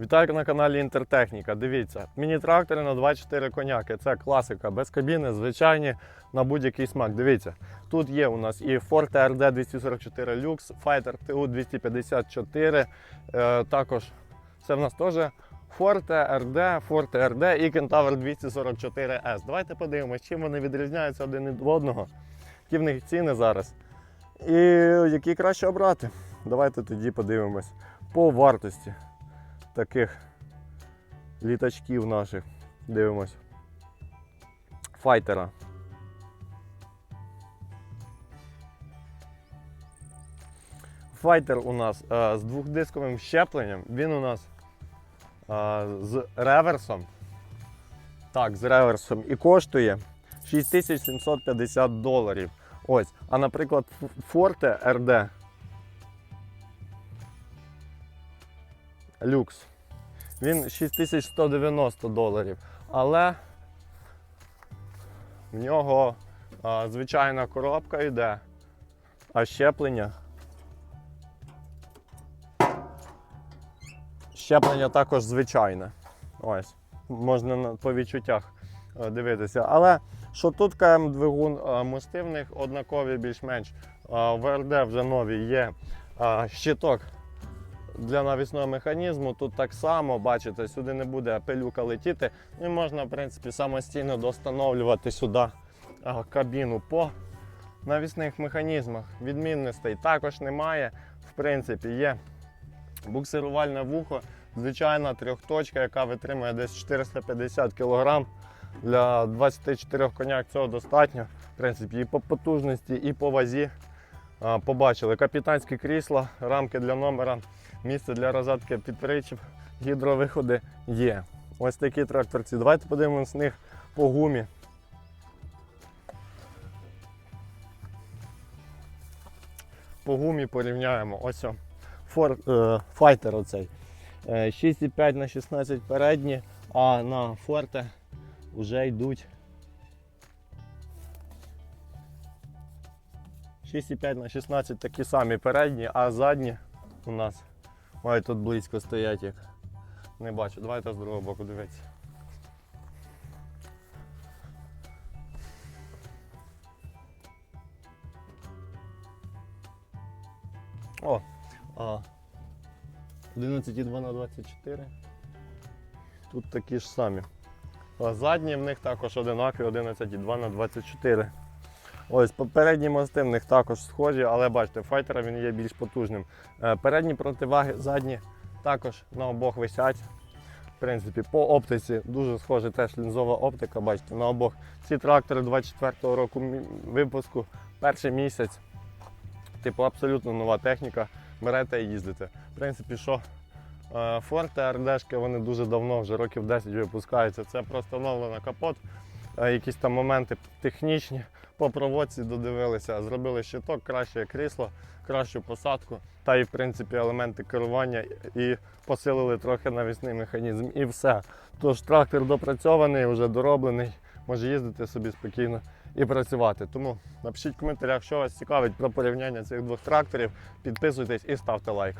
Вітаю на каналі Інтертехніка. Дивіться, міні-трактори на 24 коняки. Це класика, без кабіни, звичайні на будь-який смак. Дивіться, тут є у нас і Forte RD 244 Lux, Fighter TU 254. Е, також це в нас теж Forte RD, Forte RD і Kentaur 244S. Давайте подивимось, чим вони відрізняються один від одного, які в них ціни зараз. І які краще обрати. Давайте тоді подивимось по вартості таких літачків наших. Дивимось. Файтера. Файтер у нас е, з двохдисковим щепленням. Він у нас е, з реверсом. Так, з реверсом. І коштує 6750 доларів. Ось. А наприклад, Forte RD люкс. Він 6190 доларів. Але в нього а, звичайна коробка йде, а щеплення. Щеплення також звичайне. Ось. Можна по відчуттях е, дивитися. Але що тут КМ двигун е, мости в них однакові більш-менш. В РД вже нові є щиток для навісного механізму. Тут так само, бачите, сюди не буде пилюка летіти. І можна, в принципі, самостійно достановлювати сюди кабіну по навісних механізмах. Відмінностей також немає. В принципі, є буксирувальне вухо, звичайна трьохточка, яка витримує десь 450 кг. Для 24 коняк цього достатньо. В принципі, і по потужності, і по вазі. Побачили капітанські крісла, рамки для номера, місце для розетки під гідровиходи є. Ось такі тракторці. Давайте подивимося на них по гумі. По гумі порівняємо. Ось о, е, файтер оцей. Е, 6,5 на 16 передні, а на форте вже йдуть 6,5 на 16 такі самі передні, а задні у нас ой, тут близько стоять як. Не бачу. Давайте з другого боку дивитися. О, 11,2 на 24. Тут такі ж самі. А задні в них також одинакові 11,2 на 24. Ось попередні мости в них також схожі, але бачите, файтера він є більш потужним. Е, Передні противаги, задні також на обох висять. В принципі, по оптиці дуже схожа теж лінзова оптика. Бачите, на обох ці трактори 24-го року випуску, перший місяць. Типу, абсолютно нова техніка. Берете і їздите. В принципі, що е, Форте, РДшки, вони дуже давно, вже років 10 випускаються. Це просто оновлено капот. Е, Якісь там моменти технічні по проводці додивилися, зробили щиток, краще крісло, кращу посадку та і в принципі елементи керування і посилили трохи навісний механізм і все. Тож трактор допрацьований, вже дороблений, може їздити собі спокійно і працювати. Тому напишіть в коментарях, що вас цікавить про порівняння цих двох тракторів. Підписуйтесь і ставте лайк.